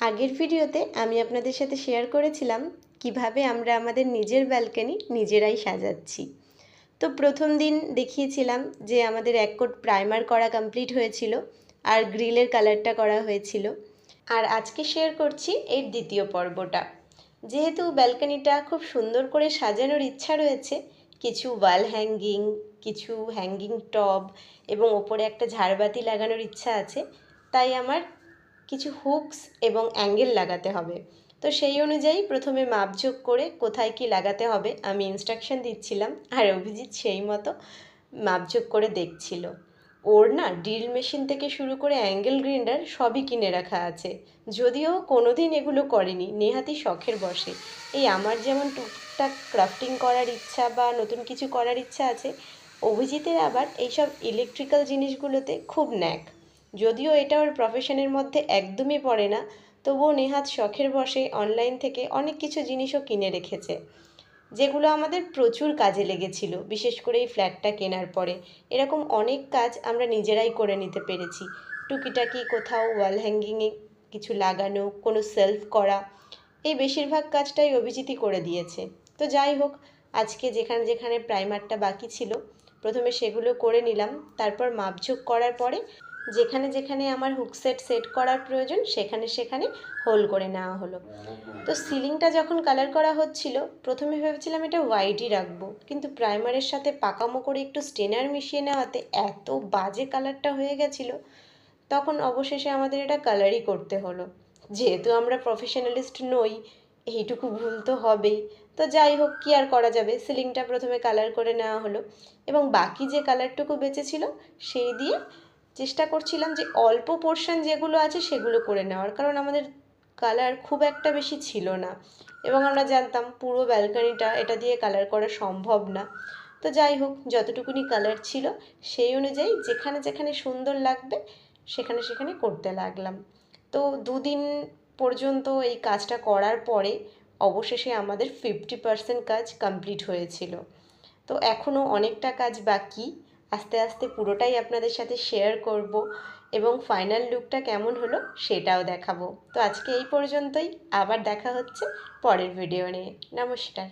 আগের ভিডিওতে আমি আপনাদের সাথে শেয়ার করেছিলাম কীভাবে আমরা আমাদের নিজের ব্যালকনি নিজেরাই সাজাচ্ছি। তো প্রথম দিন দেখিয়েছিলাম যে আমাদের এক কোট প্রাইমার করা কমপ্লিট হয়েছিল আর গ্রিলের কালারটা করা হয়েছিল। আর আজকে শেয়ার করছি এর দ্বিতীয় পর্বটা। যেহেতু ব্যালকনিটা খুব সুন্দর করে সাজানোর ইচ্ছা রয়েছে, কিছু ওয়াল হ্যাঙ্গিং কিছু হ্যাঙ্গিং টব এবং ওপরে একটা ঝাড়বাতি লাগানোর ইচ্ছা আছে, তাই আমার কিছু হুকস এবং অ্যাঙ্গেল লাগাতে হবে। তো সেই অনুযায়ী প্রথমে মাপঝোক করে কোথায় কি লাগাতে হবে আমি ইনস্ট্রাকশন দিচ্ছিলাম, আর অভিজিৎ সেই মতো মাপঝোক করে দেখছিল। ওর না ড্রিল মেশিন থেকে শুরু করে অ্যাঙ্গেল গ্রিন্ডার সবই কিনে রাখা আছে। যদিও কোনো দিন এগুলো করেনি নেহাতি শখের বসে। এই আমার যেমন টুকটাক ক্রাফটিং করার ইচ্ছা বা নতুন কিছু করার ইচ্ছা আছে, অভিজিতের আবার এইসব ইলেকট্রিক্যাল জিনিসগুলোতে খুব ন্যাক যদিও এটা ওর প্রফেশনের মধ্যে একদমই পড়ে না, তবুও নেহাত শখের বসে অনলাইন থেকে অনেক কিছু জিনিসও কিনে রেখেছে, যেগুলো আমাদের প্রচুর কাজে লেগেছিল, বিশেষ করে এই ফ্ল্যাটটা কেনার পরে। এরকম অনেক কাজ আমরা নিজেরাই করে নিতে পেরেছি, টুকিটাকি কোথাও ওয়াল হ্যাঙ্গিংয়ে কিছু লাগানো, কোনো সেলফ করা, এই বেশিরভাগ কাজটাই অভিজিৎই করে দিয়েছে। তো যাই হোক, আজকে যেখানে যেখানে প্রাইমারটা বাকি ছিল, প্রথমে সেগুলো করে নিলাম, তারপর মাপঝোক করার পরে যেখানে যেখানে আমার হুকসেট সেট সেট করার প্রয়োজন, সেখানে সেখানে হোল করে নেওয়া হলো। তো সিলিংটা যখন কালার করা হচ্ছিল, প্রথমে ভেবেছিলাম এটা হোয়াইটই রাখব। কিন্তু প্রাইমারের সাথে পাকামো করে একটু স্টেনার মিশিয়ে নেওয়াতে এত বাজে কালারটা হয়ে গেছিল, তখন অবশেষে আমাদের এটা কালারই করতে হলো। যেহেতু আমরা প্রফেশনালিস্ট নই, এইটুকু ভুল তো হবেই। তো যাই হোক, কী আর করা যাবে? সিলিংটা প্রথমে কালার করে নেওয়া হলো। এবং বাকি যে কালারটুকু বেঁচেছিল, সেই দিয়ে চেষ্টা করছিলাম যে অল্প পোর্শন যেগুলো আছে সেগুলো করে নেওয়ার, কারণ আমাদের কালার খুব একটা বেশি ছিল না। এবং আমরা জানতাম পুরো ব্যালকানিটা এটা দিয়ে কালার করা সম্ভব না। তো যাই হোক, যতটুকুনি কালার ছিল সেই অনুযায়ী যেখানে যেখানে সুন্দর লাগবে সেখানে সেখানে করতে লাগলাম। তো দুদিন পর্যন্ত এই কাজটা করার পরে অবশেষে আমাদের ফিফটি পার্সেন্ট কাজ কমপ্লিট হয়েছিল। তো এখনও অনেকটা কাজ বাকি। আস্তে আস্তে পুরোটাই আপনাদের সাথে শেয়ার করব এবং ফাইনাল লুকটা কেমন হলো সেটাও দেখাবো। তো আজকে এই পর্যন্তই, আবার দেখা হচ্ছে পরের ভিডিও নিয়ে। নমস্কার।